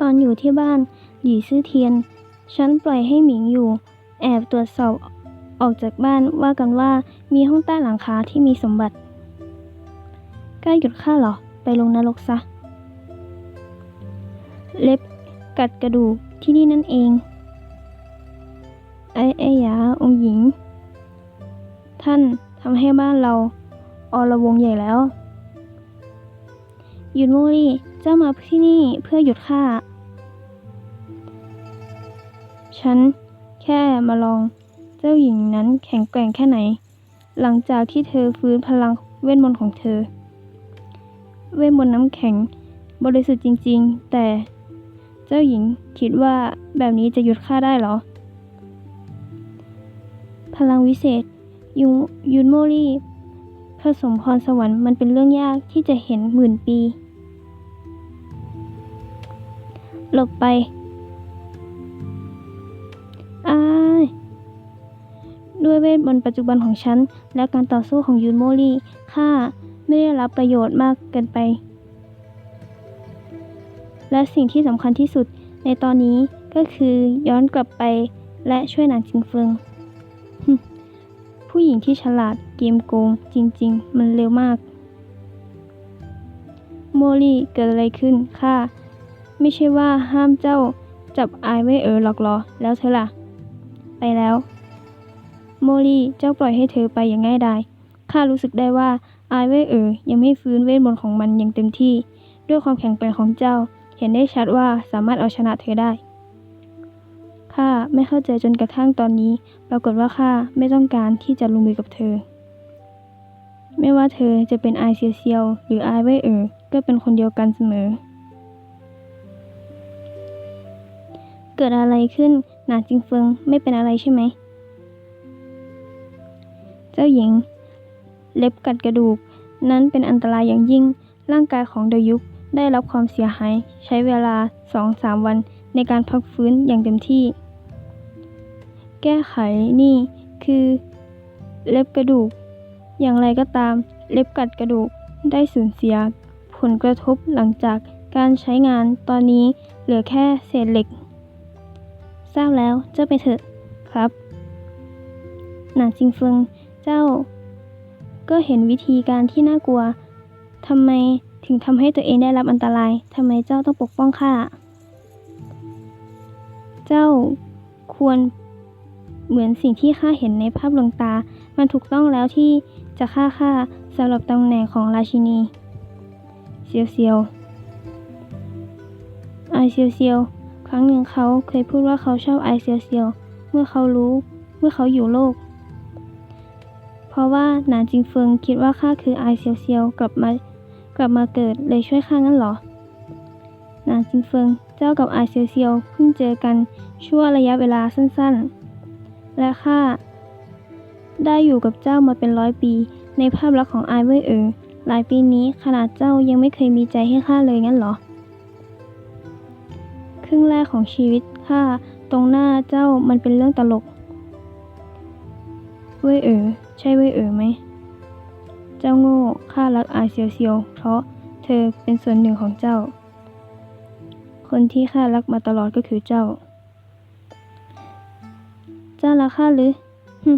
ตอนอยู่ที่บ้าน หยีซื่อเทียน ฉันปล่อยให้หมิงอยู่ แอบตรวจสอบออกจากบ้านว่ากันว่ามีห้องใต้หลังคาที่มีสมบัติกล้าหยุดข้าเหรอ ไปลงนรกซะ เล็บกัดกระดูกที่นี่นั่นเอง ไอ้ไอ้หยาองค์หญิง ท่านทำให้บ้านเราอรวงใหญ่แล้ว หยุดโมลี่เจ้ามาที่นี่เพื่อหยุดข้า ฉันแค่มาลอง เจ้าหญิงนั้นแข็งแกร่งแค่ไหน หลังจากที่เธอฟื้นพลังเวทมนต์ของเธอ เวทมนต์น้ำแข็งบริสุทธิ์จริง ๆ แต่เจ้าหญิงคิดว่าแบบนี้จะหยุดข้าได้หรอ พลังวิเศษยุยุนโมลี่ผสมพรสวรรค์มันเป็นเรื่องยากที่จะเห็นหมื่นปี หลบไปอ้ายด้วยเวทมนต์ปัจจุบันของฉัน และการต่อสู้ของยุนโมลี่ข้าไม่ได้รับประโยชน์มากเกินไป และสิ่งที่สำคัญที่สุดในตอนนี้ก็คือย้อนกลับไปและช่วยนางจิงเฟิง ผู้หญิงที่ฉลาดเกมโกงจริง ๆ มันเร็วมาก โมลี่เกิดอะไรขึ้นข้า ไม่ใช่ว่าห้ามเจ้าจับอายไว้เออหรอกหรอ แล้วเธอล่ะ ไปแล้ว โมลี่เจ้าปล่อยให้เธอไปอย่างง่ายดายข้ารู้สึกได้ว่าอายไว้เออยังไม่ฟื้นเวทมนต์ของมันอย่างเต็มที่ ด้วยความแข็งแกร่งของเจ้า เห็นได้ชัดว่าสามารถเอาชนะเธอได้ข้าไม่เข้าใจจนกระทั่งตอนนี้ ปรากฏว่าข้าไม่ต้องการที่จะลงมือกับเธอ ไม่ว่าเธอจะเป็นไอายเซียวหรือไอายไว้เอ๋อก็เป็นคนเดียวกันเสมอ เกิดอะไรขึ้นหนาจิงเฟิงไม่เป็นอะไรใช่ไหม เจ้าหญิง เล็บกัดกระดูก นั้นเป็นอันตรายอย่างยิ่ง ร่างกายของเดยุกได้รับความเสียหาย ใช้เวลา2-3วันในการพักฟื้นอย่างเต็มที่ แก้ไขนี่คือ เล็บกระดูก อย่างไรก็ตาม เล็บกัดกระดูกได้สูญเสีย ผลกระทบหลังจากการใช้งานตอนนี้เหลือแค่เศษเหล็ก ทราแล้ว เจ้าไปเถอะครับ หนานจิงเฟิง เจ้า ก็เห็นวิธีการที่น่ากลัว ทำไมถึงทำให้ตัวเองได้รับอันตราย ทำไมเจ้าต้องปกป้องข้า เจ้าควรเหมือนสิ่งที่ข้าเห็นในภาพลวงตา มันถูกต้องแล้วที่จะฆ่าข้าสำหรับตำแหน่งของราชินี เซียวเซียวไอเซียวเซียว ครั้งหนึ่งเขาเคยพูดว่าเขาชอบไอเซียวเซียวเมื่อเขารู้ เมื่อเขาอยู่โลก เพราะว่าหนานจิงเฟิงคิดว่าข้าคือไอเซียวเซียวกลับมากลับมาเกิดเลยช่วยข้างั้นหรอ นานจิงเฟิงเจ้ากับไอเซียวเซียวเพิ่งเจอกันชั่วระยะเวลาสั้นๆ และข้าได้อยู่กับเจ้ามาเป็นร้อยปี ในภาพลักษณ์ของไอเว่ยเอ๋อหลายปีนี้ขนาดเจ้ายังไม่เคยมีใจให้ข้าเลยงั้นหรอ ครึ่งแรกของชีวิตข้าตรงหน้าเจ้ามันเป็นเรื่องตลก เว่ยเอ๋อใช่เว่ยเอ๋อไหม เจ้าโง่ข้ารักอายเซียวเซียวเพราะเธอเป็นส่วนหนึ่งของเจ้า คนที่ข้ารักมาตลอดก็คือเจ้า เจ้ารักข้าหรือฮึ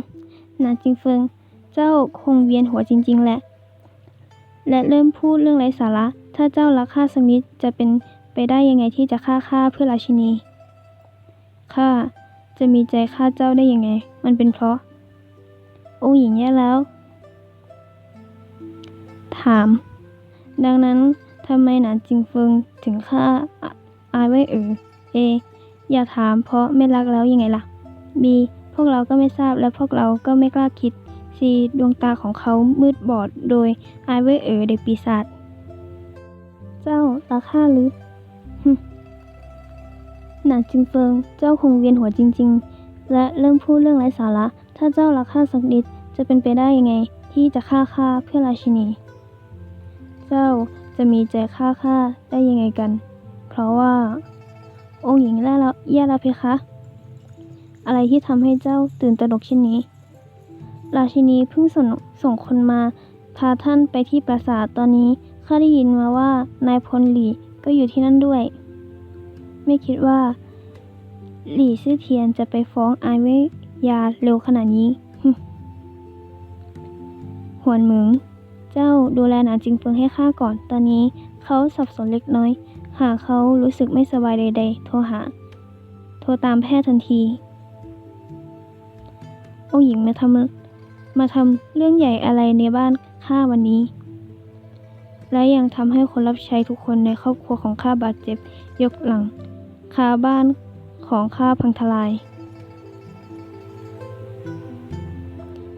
หนาจิงเฟิง เจ้าคงเวียนหัวจริง ๆ แหละ และเริ่มพูดเรื่องไร้สาระ ถ้าเจ้ารักข้าสกมิธจะเป็น ไปได้ยังไงที่จะฆ่าข้าเพื่อราชินี ข้าจะมีใจฆ่าเจ้าได้ยังไง มันเป็นเพราะ องค์หญิงแย่แล้ว ถาม ดังนั้นทำไมหนานจิงเฟิงถึงฆ่าอาอายไว้เอ๋อเอ อย่าถามเพราะไม่รักแล้วยังไงล่ะ บี พวกเราก็ไม่ทราบและพวกเราก็ไม่กล้าคิดซีดวงตาของเขามืดบอดโดยอายไว้เอ๋อเด็กปีศาจ เจ้ารักข้าหรือ นานจิงเฟิง เจ้าคงเวียนหัวจริง ๆ และเริ่มพูดเรื่องไร้สาระ ถ้าเจ้ารักข้าสักนิดจะเป็นไปได้ยังไง ที่จะฆ่าข้าเพื่อราชินี เจ้าจะมีใจฆ่าข้าได้ยังไงกัน เพราะว่า องค์หญิงแย่แล้วแย่แล้วเพคะ อะไรที่ทำให้เจ้าตื่นตระหนกเช่นนี้ ราชินีเพิ่งส่งส่งคนมา พาท่านไปที่ปราสาทตอนนี้ข้าได้ยินมาว่านายพลหลีก็อยู่ที่นั่นด้วย ไม่คิดว่า หลี่ซื่อเทียนจะไปฟ้องอายเวยาเร็วขนาดนี้หวนหมิงเจ้าดูแลหนานจิงเฟิงให้ข้าก่อน ตอนนี้เขาสับสนเล็กน้อย หากเขารู้สึกไม่สบายใด ๆ โทรหา โทรตามแพทย์ทันที องหญิงมาทำมาทำเรื่องใหญ่อะไรในบ้านข้าวันนี้ และยังทำให้คนรับใช้ทุกคนในครอบครัวของข้าบาดเจ็บยกหลัง คาบ้านของข้าพังทลาย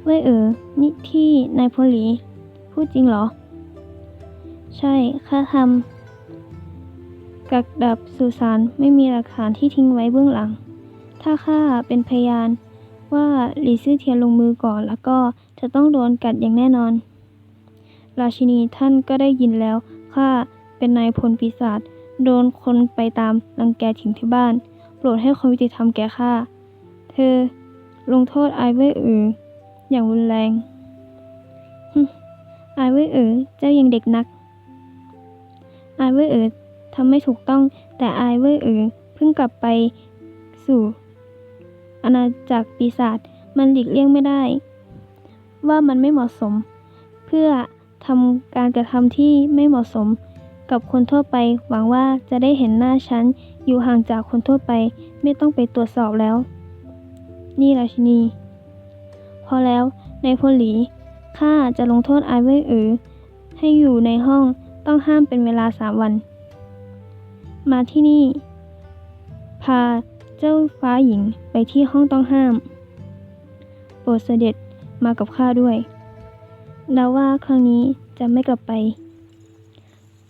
เว่ยเออ นี่ที่นายพลหลี พูดจริงเหรอ ใช่ ข้าทำกักดับสุสานไม่มีหลักฐานที่ทิ้งไว้เบื้องหลัง ถ้าข้าเป็นพยานว่าหลีซื่อเทียนลงมือก่อนแล้วก็จะต้องโดนกัดอย่างแน่นอน ราชินีท่านก็ได้ยินแล้วข้าเป็นนายพลปีศาจ โดนคนไปตามรังแกถึงที่บ้าน โปรดให้ความยุติธรรมแก่ข้า เธอลงโทษไอเว่ยอืออย่างรุนแรงไอเว่ยอือเจ้ายังเด็กนักไอเว่ยอือทำไม่ถูกต้องแต่ไอเว่ยอือเพิ่งกลับไปสู่อาณาจักรปีศาจมันหลีกเลี่ยงไม่ได้ ว่ามันไม่เหมาะสม เพื่อทำการกระทำที่ไม่เหมาะสม กับคนทั่วไป หวังว่าจะได้เห็นหน้าฉัน อยู่ห่างจากคนทั่วไป ไม่ต้องไปตรวจสอบแล้ว นี่ราชินี พอแล้วในพลหลีข้าจะลงโทษไอเวยเอ๋อให้อยู่ในห้องต้องห้ามเป็นเวลาสามวัน มาที่นี่ พาเจ้าฟ้าหญิงไปที่ห้องต้องห้าม โปรดเสด็จมากับข้าด้วยเดาว่าครั้งนี้จะไม่กลับไป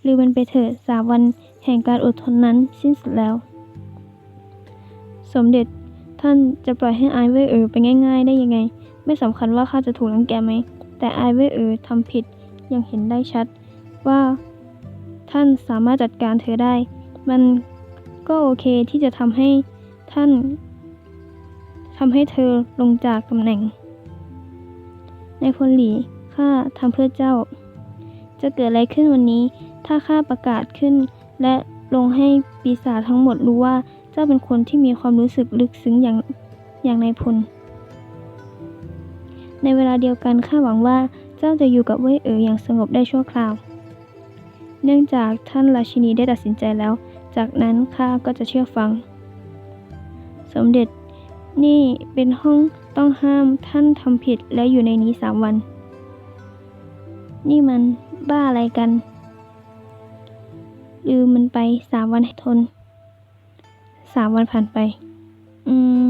หรือมันไปเถิดสามวันแห่งการอดทนนั้นสิ้นสุดแล้ว สมเด็จท่านจะปล่อยให้ไอายเว่ยเอ๋อไปง่ายๆ ได้ยังไง ไม่สำคัญว่าข้าจะถูกรังแกไหม แต่ไอายเว่ยเอ๋อทำผิดยังเห็นได้ชัด ว่า ท่านสามารถจัดการเธอได้ มันก็โอเคที่จะทำให้ท่านทำให้เธอลงจากตำแหน่ง ในพลหลีข้าทำเพื่อเจ้า จะเกิดอะไรขึ้นวันนี้ ถ้าข้าประกาศขึ้น และลงให้ปีศาจทั้งหมดรู้ว่าเจ้าเป็นคนที่มีความรู้สึกลึกซึ้งอย่างอย่างนพล ในเวลาเดียวกันข้าหวังว่าเจ้าจะอยู่กับเว่ยเอ๋ออย่างสงบได้ชั่วคราว เนื่องจากท่านราชินีได้ตัดสินใจแล้ว จากนั้นข้าก็จะเชื่อฟัง สมเด็จนี่เป็นห้องต้องห้ามท่านทำผิดและอยู่ในนี้สามวัน นี่มันบ้าอะไรกัน ลืมมันไปสามวันให้ทนสามวันผ่านไป อืม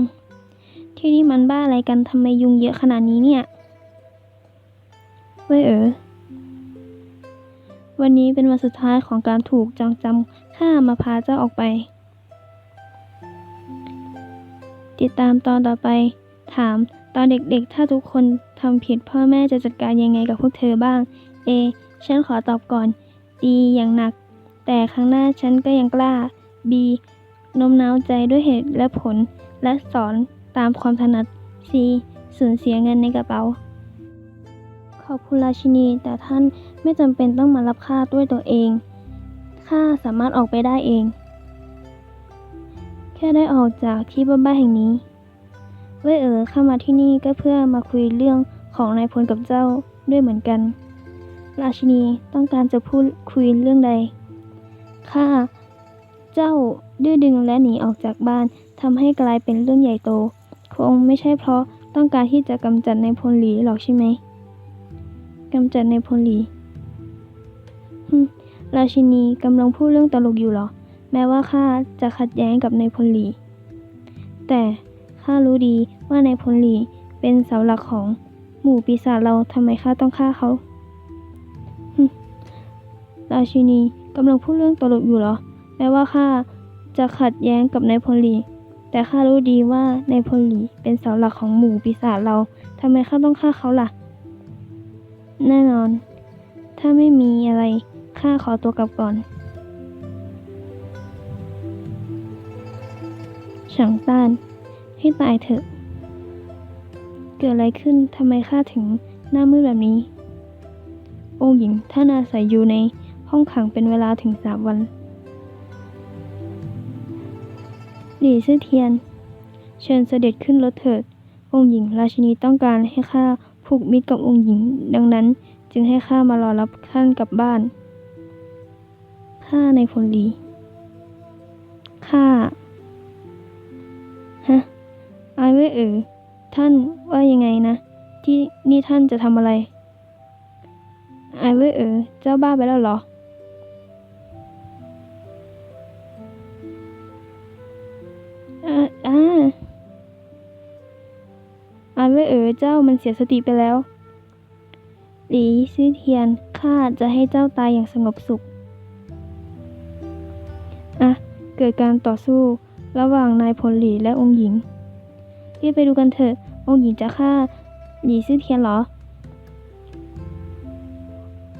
ที่นี่มันบ้าอะไรกันทำไมยุงเยอะขนาดนี้เนี่ย เว้ยเออ วันนี้เป็นวันสุดท้ายของการถูกจองจำข้ามาพาเจ้าออกไป ติดตามตอนต่อไป ถามตอนเด็กๆ ถ้าทุกคนทำผิดพ่อแม่จะจัดการยังไงกับพวกเธอบ้าง เอ ฉันขอตอบก่อน ดีอย่างหนัก แต่ครั้งหน้าฉันก็ยังกล้า B โน้มน้าวใจด้วยเหตุและผล และสอนตามความถนัด C สูญเสียเงินในกระเป๋า ขอบคุณราชินี แต่ท่านไม่จำเป็นต้องมารับข้าด้วยตัวเองข้าสามารถออกไปได้เองแค่ได้ออกจากที่บ้าๆแห่งนี้ เว่ยเอ๋อเข้ามาที่นี่ก็เพื่อมาคุยเรื่องของนายพลกับเจ้าด้วยเหมือนกัน ราชินีต้องการจะพูดคุยเรื่องใด ข้าเจ้าดื้อดึงและหนีออกจากบ้านทำให้กลายเป็นเรื่องใหญ่โต คงไม่ใช่เพราะต้องการที่จะกำจัดในพลหลีหรอกใช่ไหมกำจัดในพลหลีฮึราชินีกำลังพูดเรื่องตลกอยู่หรอ แม้ว่าข้าจะขัดแย้งกับในพลหลี แต่ข้ารู้ดีว่าในพลหลีเป็นเสาหลักของหมู่ปีศาจเราทำไมข้าต้องฆ่าเขาฮึราชินีำลังพูดเรื่องตลกอยู่เหรอ แม้ว่าข้าจะขัดแย้งกับนายพลลีแต่ข้ารู้ดีว่านายพลลีเป็นเสาหลักของหมู่ปีศาจเราทำไมข้าต้องฆ่าเขาล่ะ แน่นอน ถ้าไม่มีอะไรข้าขอตัวกลับก่อนฉังต้าน ให้ตายเถอะ เกิดอะไรขึ้นทำไมข้าถึงหน้ามืดแบบนี้ องค์หญิงท่านอาศัยอยู่ใน ห้องขังเป็นเวลาถึงสามวัน หลี่ซื่อเทียน เชิญเสด็จขึ้นรถเถิด องค์หญิงราชินีต้องการให้ข้าผูกมิตรกับองค์หญิง ดังนั้นจึงให้ข้ามารอรับท่านกลับบ้าน ข้าในพลลีข้าฮะอายเว่เอ๋อท่านว่ายังไงนะ ที่นี่ท่านจะทำอะไร อายเว่ยเอ๋อเจ้าบ้าไปแล้วเหรอ อายเว่ยเอ๋อเจ้ามันเสียสติไปแล้ว หลีซื่อเทียน ข้าจะให้เจ้าตายอย่างสงบสุข อะ เกิดการต่อสู้ระหว่างนายพลหลีและองค์หญิงรีบไปดูกันเถอะ องค์หญิงจะฆ่าหลีซื่อเทียนเหรอ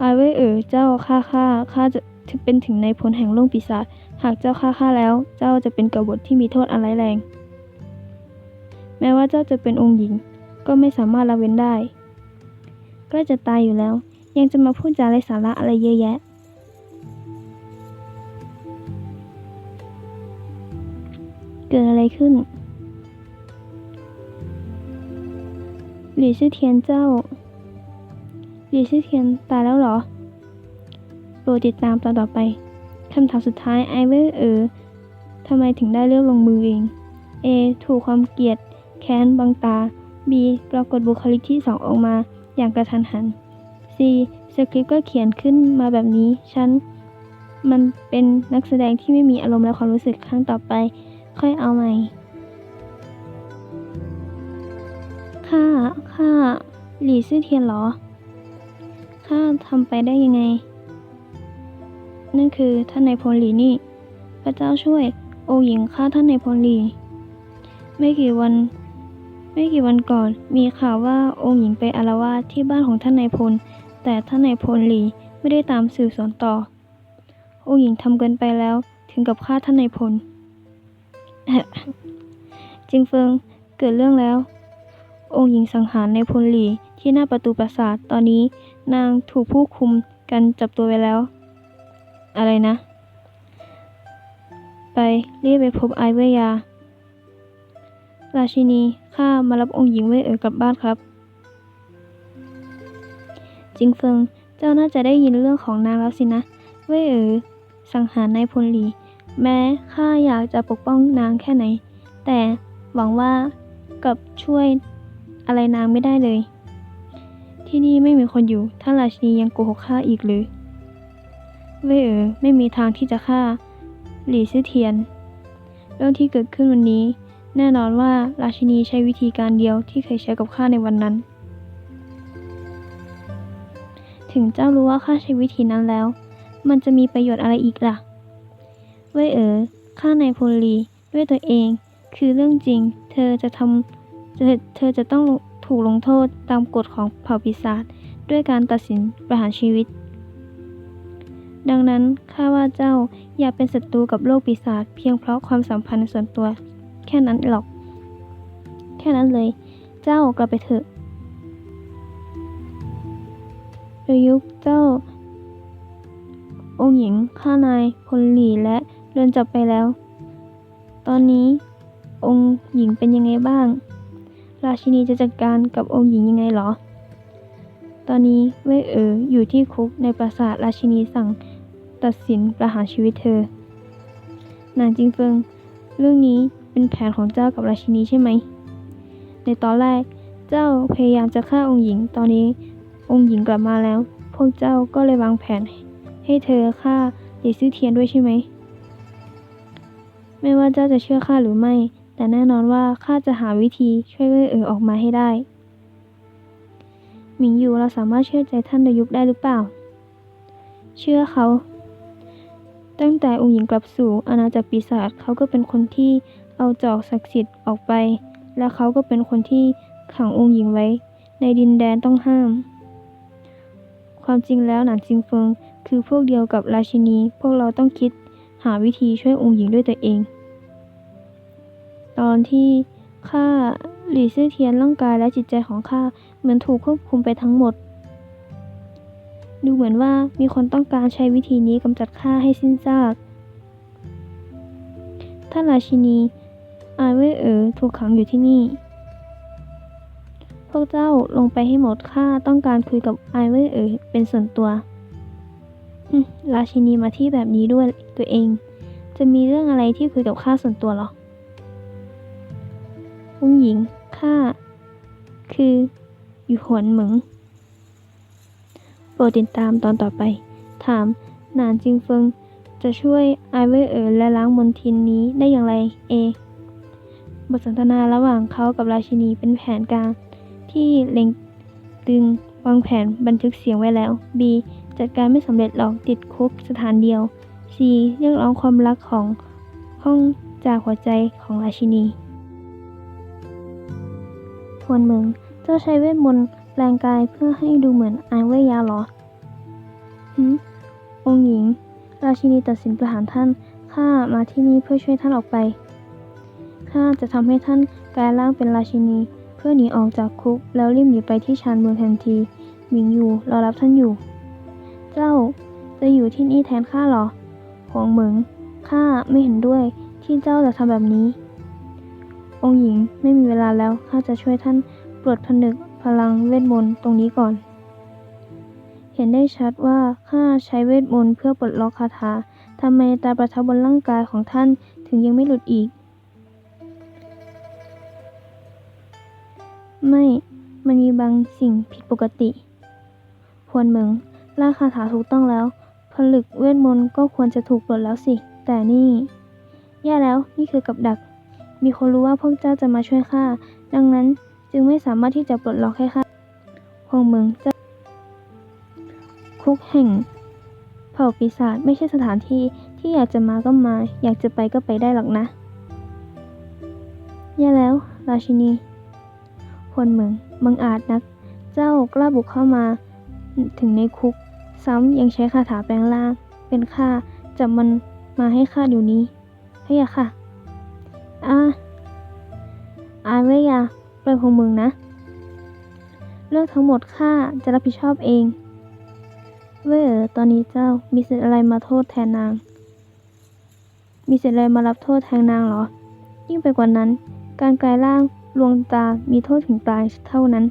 อายเว่ยเอ๋อเจ้าฆ่าข้าข้าจะถึงเป็นถึงในายพลแห่งโลกปีศาจ หากเจ้าฆ่าข้าแล้ว เจ้าจะเป็นกบฏที่มีโทษอันร้ายแรง แม้ว่าเจ้าจะเป็นองค์หญิง ก็ไม่สามารถละเว้นได้ ใกล้จะตายอยู่แล้ว ยังจะมาพูดจาไร้สาระอะไรเยอะแยะ เกิดอะไรขึ้นหลี่ชื่อเทียนเจ้าหลี่ชื่อเทียนตายแล้วเหรอ โปรดติดตามตอนต่อไป คำถามสุดท้ายไอเวอร์เออทำไมถึงได้เลือกลงมือเอง A ถูกความเกลียด แค้นบังตา B ปรากฏบุคลิกที่สองออกมาอย่างกระทันหัน C สคริปต์ก็เขียนขึ้นมาแบบนี้ ฉัน มันเป็นนักแสดงที่ไม่มีอารมณ์และความรู้สึกครั้งต่อไป ค่อยเอาใหม่ข้าข้าหลี่ซื่อเทียนเหรอข้าทำไปได้ยังไง นั่นคือท่านนายพลหลีนี่ พระเจ้าช่วย โอหญิงฆ่าท่านนายพลหลีไม่กี่วัน ไม่กี่วันก่อน มีข่าวว่าองค์หญิงไปอาละวาดที่บ้านของท่านนายพล แต่ท่านนายพลหลีไม่ได้ตามสื่อสวนต่อ องค์หญิงทำเกินไปแล้วถึงกับฆ่าท่านนายพลจิงเฟิงเกิดเรื่องแล้ว องค์หญิงสังหารในพลหลีที่หน้าประตูปราสาทตอนนี้นางถูกผู้คุมกันจับตัวไว้แล้ว อะไรนะ ไปรีบไปพบไอเวยา ราชินี ข้ามารับองค์หญิงเว่ยเอ๋อกลับบ้านครับ จิงเฟิง เจ้าน่าจะได้ยินเรื่องของนางแล้วสินะ เว่ยเอ๋อสังหารนายพลหลี แม้ข้าอยากจะปกป้องนางแค่ไหน แต่หวังว่ากับช่วยอะไรนางไม่ได้เลย ที่นี่ไม่มีคนอยู่ท่าราชินียังโกหกข้าอีกหรือ เว่ยเอ๋อไม่มีทางที่จะฆ่า หลีซื่อเทียน เรื่องที่เกิดขึ้นวันนี้ แน่นอนว่าราชินีใช้วิธีการเดียวที่เคยใช้กับข้าในวันนั้น ถึงเจ้ารู้ว่าข้าใช้วิธีนั้นแล้ว มันจะมีประโยชน์อะไรอีกล่ะ เว่ยเอ๋อข้าในายพลลีด้วยตัวเอง คือเรื่องจริง เธอจะทำเธอเธอจะต้องถูกลงโทษตามกฎของเผ่าปีศาจด้วยการตัดสินประหารชีวิต ดังนั้นข้าว่าเจ้าอย่าเป็นศัตรูกับโลกปีศาจเพียงเพราะความสัมพันธ์ส่วนตัว แค่นั้นหรอก แค่นั้นเลย เจ้ากลับไปเถอะประยุกต์เจ้า องค์หญิงข้านายพลหลีและโดนจับไปแล้ว ตอนนี้องค์หญิงเป็นยังไงบ้าง ราชินีจะจัดการกับองค์หญิงยังไงหรอ ตอนนี้เว่ยเอ๋ออยู่ที่คุกในปราสาทราชินีสั่งตัดสินประหารชีวิตเธอนางจิงเฟิง เรื่องนี้ เป็นแผนของเจ้ากับราชินีใช่ไหม ในตอนแรก เจ้าพยายามจะฆ่าองค์หญิง ตอนนี้องค์หญิงกลับมาแล้ว พวกเจ้าก็เลยวางแผน ให้เธอฆ่าหลี่ซื่อเทียนด้วยใช่ไหม ไม่ว่าเจ้าจะเชื่อข้าหรือไม่ แต่แน่นอนว่าข้าจะหาวิธีช่วยเว่ยเอ๋อออกมาให้ได้ หมิงอยู่เราสามารถเชื่อใจท่านดยุกได้หรือเปล่า เชื่อเขา ตั้งแต่องค์หญิงกลับสู่อาณาจักรปีศาจเขาก็เป็นคนที่เอาจอกศักดิ์สิทธิ์ออกไป และเขาก็เป็นคนที่ขังองค์หญิงไว้ ในดินแดนต้องห้าม ความจริงแล้วหนานจิงเฟิงคือพวกเดียวกับราชินี พวกเราต้องคิดหาวิธีช่วยองค์หญิงด้วยตัวเอง ตอนที่ข้าหลี่ซื่อเทียนร่างกายและจิตใจของข้าเหมือนถูกควบคุมไปทั้งหมด ดูเหมือนว่ามีคนต้องการใช้วิธีนี้กำจัดข้าให้สิ้นซาก ท่านราชินี อายเว่ยเอ๋อถูกขังอยู่ที่นี่ พวกเจ้าลงไปให้หมดข้าต้องการคุยกับอายเว่ยเอ๋อเป็นส่วนตัว ราชินีมาที่แบบนี้ด้วยตัวเอง จะมีเรื่องอะไรที่คุยกับข้าส่วนตัวหรอองค์หญิงข้าคือ อยู่หวนเหมิง รดติดตามตอนต่อไป ถาม หนานจิงเฟิง จะช่วยไอเว่ยเอ๋อและล้างมนทินนี้ได้อย่างไร เอ บทสนทนาระหว่างเขากับราชินีเป็นแผนการ ที่เล็งตึงวางแผนบันทึกเสียงไว้แล้ว B จัดการไม่สำเร็จหรอกติดคุกสถานเดียว C เรียกร้องความรักของห้องจากหัวใจของราชินีพวนเมือง เจ้าใช้เวทมนต์ แปลงกายเพื่อให้ดูเหมือนไอเวยาหรอหืมองหญิง ราชินีตัดสินประหารท่าน ข้ามาที่นี่เพื่อช่วยท่านออกไป ข้าจะทำให้ท่านกลายร่างเป็นราชินี เพื่อหนีออกจากคุก แล้วรีบหนีไปที่ชานเมืองทันทีหมิงอยู่รอรับท่านอยู่ เจ้าจะอยู่ที่นี่แทนข้าหรอหวงเหมิง ข้าไม่เห็นด้วยที่เจ้าจะทำแบบนี้ องหญิงไม่มีเวลาแล้ว ข้าจะช่วยท่านปลดผนึก พลังเวทมนต์ตรงนี้ก่อน เห็นได้ชัดว่าข้าใช้เวทมนต์เพื่อปลดล็อกคาถาทำไมตาประทับบนร่างกายของท่านถึงยังไม่หลุดอีก ไม่ มันมีบางสิ่งผิดปกติ พวนเหมิงล่าคาถาถูกต้องแล้ว ผลึกเวทมนต์ก็ควรจะถูกปลดแล้วสิ แต่นี่ แย่แล้ว นี่คือกับดัก มีคนรู้ว่าพวกเจ้าจะมาช่วยข้า ดังนั้น จึงไม่สามารถที่จะปลดล็อกให้ข้าพวงเมืองจ้าคุกแห่ง เผ่าปีศาจไม่ใช่สถานที่ที่อยากจะมาก็มา อยากจะไปก็ไปได้หรอกนะแย่แล้ว ราชินีพลเมืองบังอาจนัก เจ้ากล้าบุกเข้ามาถึงในคุก ซ้ำยังใช้คาถาแปลงร่าง เป็นข้าจับมันมาให้ข้าเดี๋ยวนี้พะยค่ะอาอาเวยาปล่อยพวกมึงนะ เรื่องทั้งหมดข้าจะรับผิดชอบเอง เว่ยเออตอนนี้เจ้ามีสิทธิ์อะไรมาโทษแทนนาง มีสิทธิ์อะไรมารับโทษแทนนางเหรอ ยิ่งไปกว่านั้น การกลายร่างลวงตา มีโทษถึงตายเท่านั้น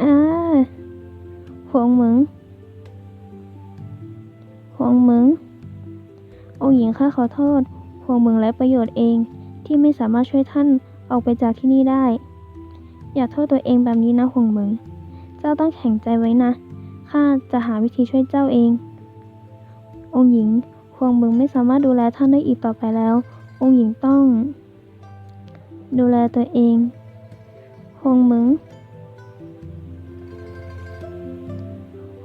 อ่าหวงมิงหวงมิงองค์หญิงข้าขอโทษหวงมิงไร้ประโยชน์เองที่ไม่สามารถช่วยท่าน ออกไปจากที่นี่ได้ อย่าโทษตัวเองแบบนี้นะหวงมิงเจ้าต้องแข็งใจไว้นะ ข้าจะหาวิธีช่วยเจ้าเอง องค์หญิงหวงมิงไม่สามารถดูแลท่านได้อีกต่อไปแล้ว องค์หญิงต้อง ดูแลตัวเองหวงมิง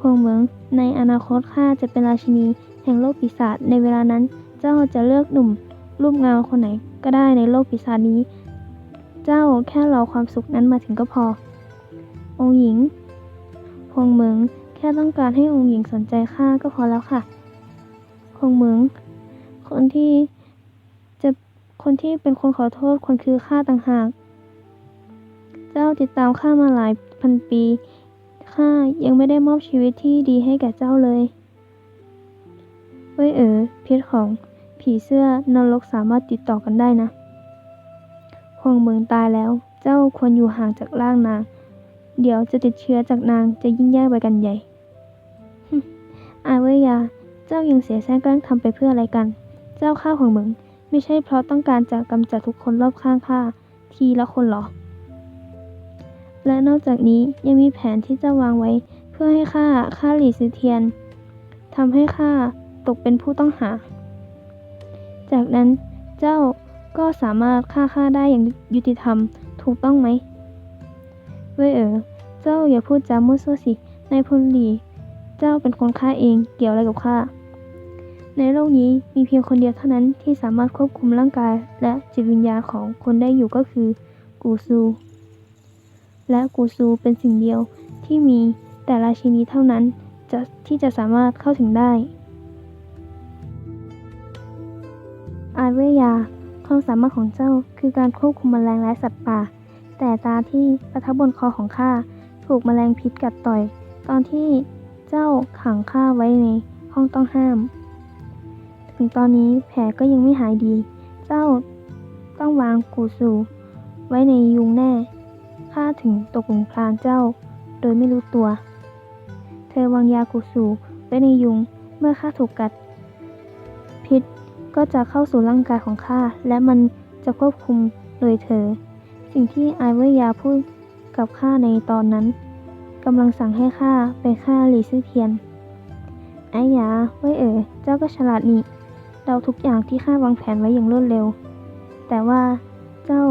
หวงมิงในอนาคตข้าจะเป็นราชินีแห่งโลกปีศาจในเวลานั้น เจ้าจะเลือกหนุ่มรูปงามคนไหนก็ได้ในโลกปีศาจนี้ เจ้าแค่รอความสุขนั้นมาถึงก็พอ องค์หญิงหวงเหมิงแค่ต้องการให้องค์หญิงสนใจข้าก็พอแล้วค่ะหวงเหมิงคนที่จะคนที่เป็นคนขอโทษคนคือข้าต่างหาก เจ้าติดตามข้ามาหลายพันปีข้ายังไม่ได้มอบชีวิตที่ดีให้แก่เจ้าเลยเว้ยเอ๋อพิษของผีเสื้อนรกสามารถติดต่อกันได้นะ หวงเมืองตายแล้ว เจ้าควรอยู่ห่างจากร่างนาง เดี๋ยวจะติดเชื้อจากนางจะยิ่งแย่ไปกันใหญ่อาเวยา เจ้ายังเสียแซงแกล้งทำไปเพื่ออะไรกัน เจ้าข้าหวงเมืองไม่ใช่เพราะต้องการจะกำจัดทุกคนรอบข้างข้าทีละคนหรอ และนอกจากนี้ยังมีแผนที่จะวางไว้ เพื่อให้ข้าฆ่าหลีซือเทียนทำให้ข้าตกเป็นผู้ต้องหา จากนั้นเจ้า ก็สามารถฆ่าข้าได้อย่างยุติธรรมถูกต้องไหม เว่ยเอ๋อเจ้าอย่าพูดจามั่วซั่วสินายพลหลีเจ้าเป็นคนฆ่าเองเกี่ยวอะไรกับข้าในโลกนี้มีเพียงคนเดียวเท่านั้นที่สามารถควบคุมร่างกายและจิตวิญญาณของคนได้อยู่ก็คือ กูซู และกูซูเป็นสิ่งเดียวที่มีแต่ราชินีเท่านั้นจะที่จะสามารถเข้าถึงได้ อาเวยา ความสามารถของเจ้าคือการควบคุมแมลงและสัตว์ป่า แต่ตาที่ประทับบนคอของข้าถูกแมลงพิษกัดต่อย ตอนที่เจ้าขังข้าไว้ในห้องต้องห้าม ถึงตอนนี้แผลก็ยังไม่หายดี เจ้าต้องวางกูสูไว้ในยุงแน่ ข้าถึงตกหลุมพรางเจ้า โดยไม่รู้ตัว เธอวางยากูสูไว้ในยุง เมื่อข้าถูกกัด ก็จะเข้าสู่ร่างกายของข้า และมันจะควบคุมโดยเธอ สิ่งที่ไอเวยาพูดกับข้าในตอนนั้นกำลังสั่งให้ข้าไปฆ่าหลีซื่อเทียน ไอ้ยาเว่ยเอ๋อเจ้าก็ฉลาดนี่เดาทุกอย่างที่ข้าวางแผนไว้อย่างรวดเร็ว แต่ว่าเจ้า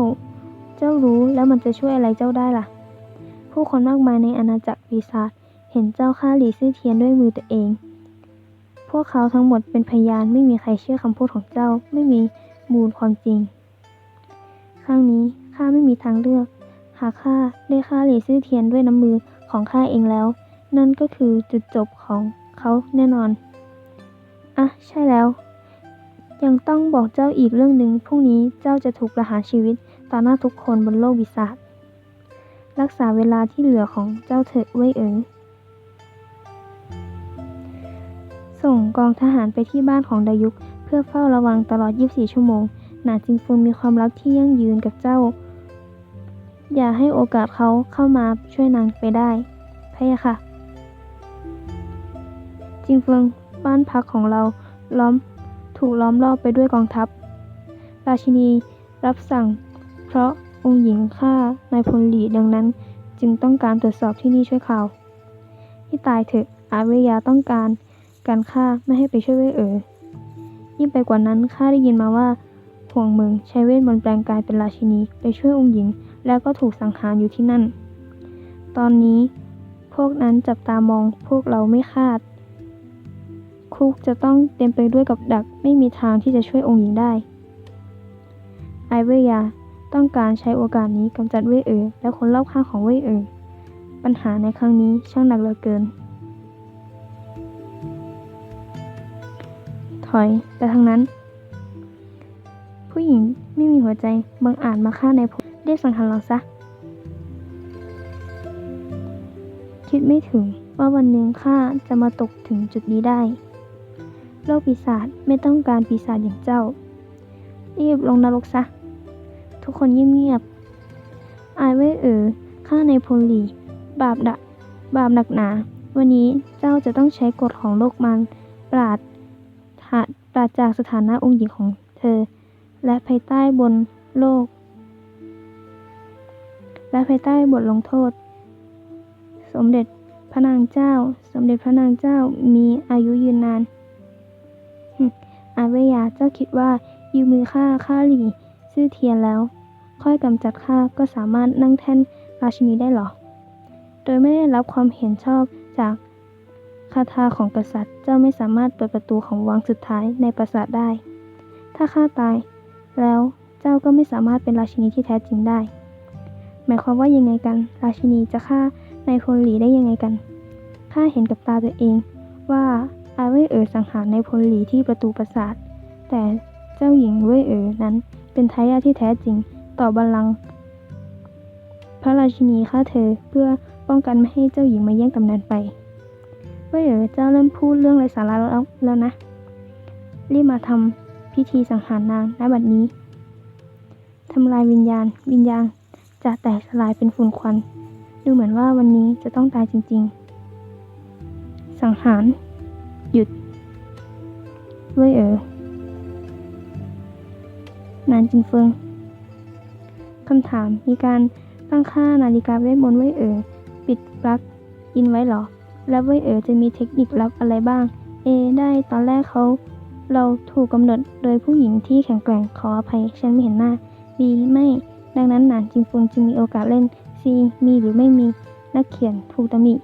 เจ้ารู้แล้วมันจะช่วยอะไรเจ้าได้ล่ะ ผู้คนมากมายในอาณาจักรปีศาจเห็นเจ้าฆ่าหลีซื่อเทียนด้วยมือตัวเอง พวกเขาทั้งหมดเป็นพยานไม่มีใครเชื่อคำพูดของเจ้าไม่มีมูลความจริง ครั้งนี้ข้าไม่มีทางเลือก หากข้าได้ฆ่าหลซื่อเทียนด้วยน้ำมือของข้าเองแล้ว นั่นก็คือจุดจบของเขาแน่นอน อะ ใช่แล้ว ยังต้องบอกเจ้าอีกเรื่องหนึ่งพรุ่งนี้เจ้าจะถูกประหารชีวิตต่อหน้าทุกคนบนโลกวิสาทรักษาเวลาที่เหลือของเจ้าเถิดเว่ยเอ๋อ ส่งกองทหารไปที่บ้านของดายุกเพื่อเฝ้าระวังตลอด 24 ชั่วโมง หนาจิงฟุนมีความรักที่ยั่งยืนกับเจ้า อย่าให้โอกาสเขาเข้ามาช่วยนางไปได้พะยะค่ะ จิงเฟิงบ้านพักของเราล้อมถูกล้อมรอบไปด้วยกองทัพ ราชินีรับสั่ง เพราะองค์หญิงฆ่านายพลหลีดังนั้นจึงต้องการตรวจสอบที่นี่ช่วยข่าวที่ตายเถอะอาเวยาต้องการ การฆ่าไม่ให้ไปช่วยเว่ยเอ๋อยิ่งไปกว่านั้นข้าได้ยินมาว่าห่วงเมืองใช้เวทมนต์แปลงกายเป็นราชินีไปช่วยองค์หญิง แล้วก็ถูกสังหารอยู่ที่นั่น ตอนนี้พวกนั้นจับตามองพวกเราไม่คาด คุกจะต้องเต็มไปด้วยกับดักไม่มีทางที่จะช่วยองค์หญิงได้ ไอเวยาต้องการใช้โอกาสนี้กำจัดเว่ยเอ๋อและคนรอบข้างของเว่ยเอ๋อปัญหาในครั้งนี้ช่างหนักเหลือเกิน ถอยไปทางนั้น ผู้หญิงไม่มีหัวใจบังอาจมาฆ่าในพลเรียกสังหารเราซะ คิดไม่ถึงว่าวันหนึ่งข้าจะมาตกถึงจุดนี้ได้ โลกปีศาจไม่ต้องการปีศาจอย่างเจ้า รีบลงนรกซะ ทุกคนเงียบๆอายไว้เออข้าในพลหลี บาปดะบาปหนักหนา วันนี้เจ้าจะต้องใช้กฎของโลกมันปราด ปราดจากสถานะองค์หญิงของเธอ และภายใต้บนโลก และภายใต้บทลงโทษ สมเด็จพระนางเจ้า สมเด็จพระนางเจ้ามีอายุยืนนาน อาเวยาเจ้าคิดว่ายืมมือข้าข้าหลีซื่อเทียนแล้ว ค่อยกำจัดข้าก็สามารถนั่งแท่นราชินีได้หรอ โดยไม่ได้รับความเห็นชอบจาก คาถาของกษัตริย์เจ้าไม่สามารถเปิดประตูของวังสุดท้ายในปราสาทได้ ถ้าข้าตาย แล้วเจ้าก็ไม่สามารถเป็นราชินีที่แท้จริงได้ หมายความว่ายังไงกัน ราชินีจะฆ่านายพลหลีได้ยังไงกันข้าเห็นกับตาตัวเอง ว่าอาเว่ยเอ๋อสังหารนายพลหลีที่ประตูปราสาท แต่เจ้าหญิงเว่ยเอ๋อนั้นเป็นทายาทที่แท้จริงต่อบัลลังก์พระราชินีฆ่าเธอเพื่อป้องกันไม่ให้เจ้าหญิงมาแย่งตำแหน่งไป เว่ยเอ๋อเจ้าเริ่มพูดเรื่องไร้สาระแล้วแล้วนะ รีบมาทำพิธีสังหารนางณบัดนี้ทำลายวิญญาณ วิญญาณจะแตกสลายเป็นฝุ่นควัน ดูเหมือนว่าวันนี้จะต้องตายจริง ๆ สังหาร หยุด เว่ยเอ๋อนานจิงเฟิงคำถามมีการตั้งค่านาฬิกาเวทมนต์เว่ยเอ๋อปิดปลั๊กอินไว้หรอ แล้วเว่ยเอ๋อจะมีเทคนิคลับอะไรบ้าง เอ ได้ตอนแรกเขาเราถูกกำหนดโดยผู้หญิงที่แข็งแกร่งขออภัยฉันไม่เห็นหน้า B ไม่ ดังนั้นหนานจิงฟงจึงมีโอกาสเล่น C มีหรือไม่มีนักเขียนภูตมิ